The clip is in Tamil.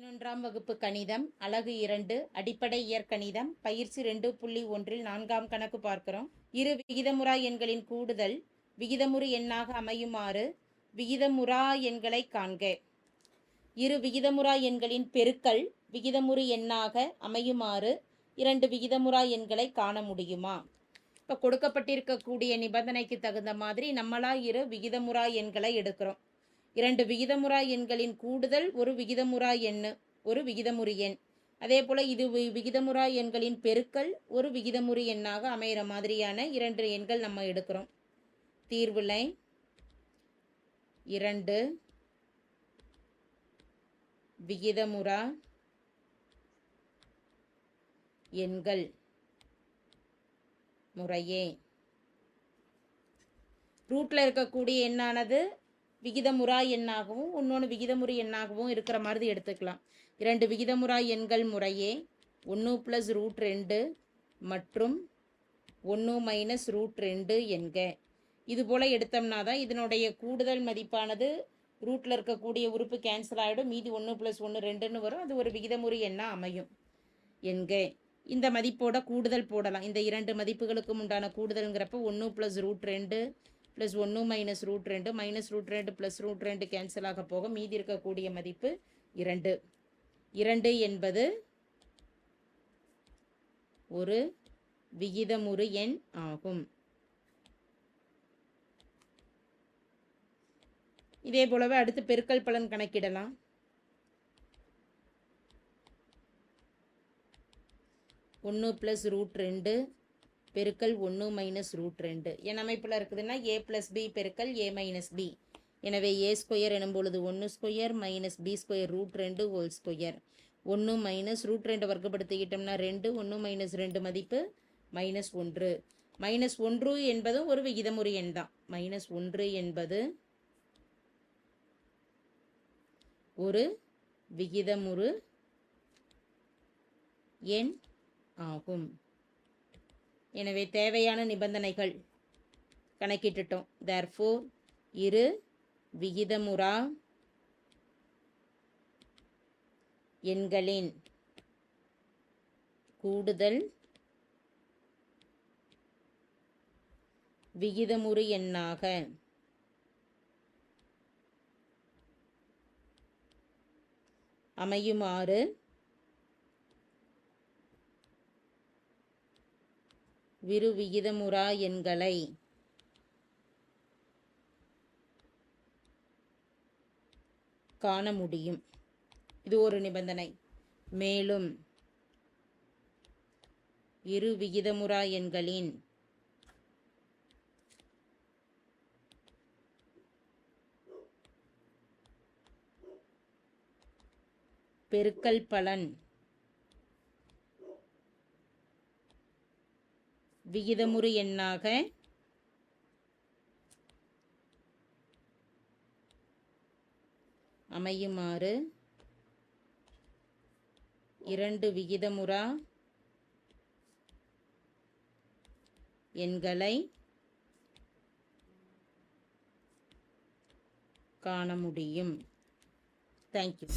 பதினொன்றாம் வகுப்பு கணிதம் அலகு இரண்டு அடிப்படை இயற்கணிதம் பயிற்சி ரெண்டு புள்ளி ஒன்றில் நான்காம் கணக்கு பார்க்கிறோம். இரு விகிதமுறா எண்களின் கூடுதல் விகிதமுறு எண்ணாக அமையுமாறு விகிதமுறா எண்களை காண்க. இரு விகிதமுறா எண்களின் பெருக்கல் விகிதமுறு எண்ணாக அமையுமாறு இரண்டு விகிதமுறா எண்களை காண முடியுமா? இப்போ கொடுக்கப்பட்டிருக்கக்கூடிய நிபந்தனைக்கு தகுந்த மாதிரி நம்மளா இரு விகிதமுறா எண்களை எடுக்கிறோம். இரண்டு விகிதமுறா எண்களின் கூடுதல் ஒரு விகிதமுறா எண் ஒரு விகிதமுறி எண். அதே போல் இது வி- விகிதமுறா எண்களின் பெருக்கல் ஒரு விகிதமுறி எண்ணாக அமைகிற மாதிரியான இரண்டு எண்கள் நம்ம எடுக்கிறோம். தீர்வுலை இரண்டு விகிதமுறா எண்கள் முறையே. ரூட்டில் இருக்கக்கூடிய எண்ணானது விகிதமுறா எண்ணாகவும் இன்னொன்று விகிதமுறை எண்ணாகவும் இருக்கிற மாதிரி எடுத்துக்கலாம். இரண்டு விகிதமுறா எண்கள் முறையே ஒன்று ப்ளஸ் ரூட் ரெண்டு மற்றும் ஒன்று மைனஸ் ரூட் ரெண்டு என்க. இது போல் எடுத்தோம்னா தான் இதனுடைய கூடுதல் மதிப்பானது ரூட்டில் இருக்கக்கூடிய உறுப்பு கேன்சல் ஆகிடும் மீதி ஒன்று ப்ளஸ் ஒன்று ரெண்டுன்னு வரும். அது ஒரு விகிதமுறை எண்ணாக அமையும் என்க. இந்த மதிப்போட கூடுதல் போடலாம். இந்த இரண்டு மதிப்புகளுக்கும் உண்டான கூடுதல்ங்கிறப்ப ஒன்று ப்ளஸ் ரூட் ரெண்டு ப்ளஸ் ஒன்று மைனஸ் ரூட் ரெண்டு மைனஸ் ரூட் ரெண்டு ப்ளஸ் ரூட் ரெண்டு கேன்சல் ஆக போக மீதி இருக்கக்கூடிய மதிப்பு இரண்டு. இரண்டு என்பது ஒரு விகிதமுறு எண் ஆகும். இதே போலவே அடுத்து பெருக்கல் பலன் கணக்கிடலாம். ஒன்று ப்ளஸ் ரூட் ரெண்டு பெருக்கல் ஒன்று மைனஸ் ரூட் ரெண்டு. என் அமைப்பில் இருக்குதுன்னா ஏ ப்ளஸ் பி பெருக்கல் ஏ மைனஸ் பி எனவே ஏ ஸ்கொயர் எனும் பொழுது ஒன்று square minus b square root ரெண்டு ஹோல் ஸ்கொயர் ஒன்று மைனஸ் ரூட் ரெண்டு வர்க்கப்படுத்திக்கிட்டோம்னா ரெண்டு ஒன்று மைனஸ் ரெண்டு மதிப்பு மைனஸ் ஒன்று. மைனஸ் ஒன்று என்பதும் ஒரு விகிதமுறை எண் தான். மைனஸ் ஒன்று என்பது ஒரு விகிதமுறு எண் ஆகும். எனவே தேவையான நிபந்தனைகள் கணக்கிட்டுட்டோம். தேர்ஃபோர் இரு விகிதமுறா எண்களின் கூடுதல் விகிதமுறு எண்ணாக அமையுமாறு விரு விகிதமுறா எண்களை காண முடியும். இது ஒரு நிபந்தனை. மேலும் இரு விகிதமுறா எண்களின் பெருக்கல் பலன் விகிதமுறு எண்ணாக அமையுமாறு இரண்டு விகிதமுறா எண்களை காண முடியும். தேங்க்யூ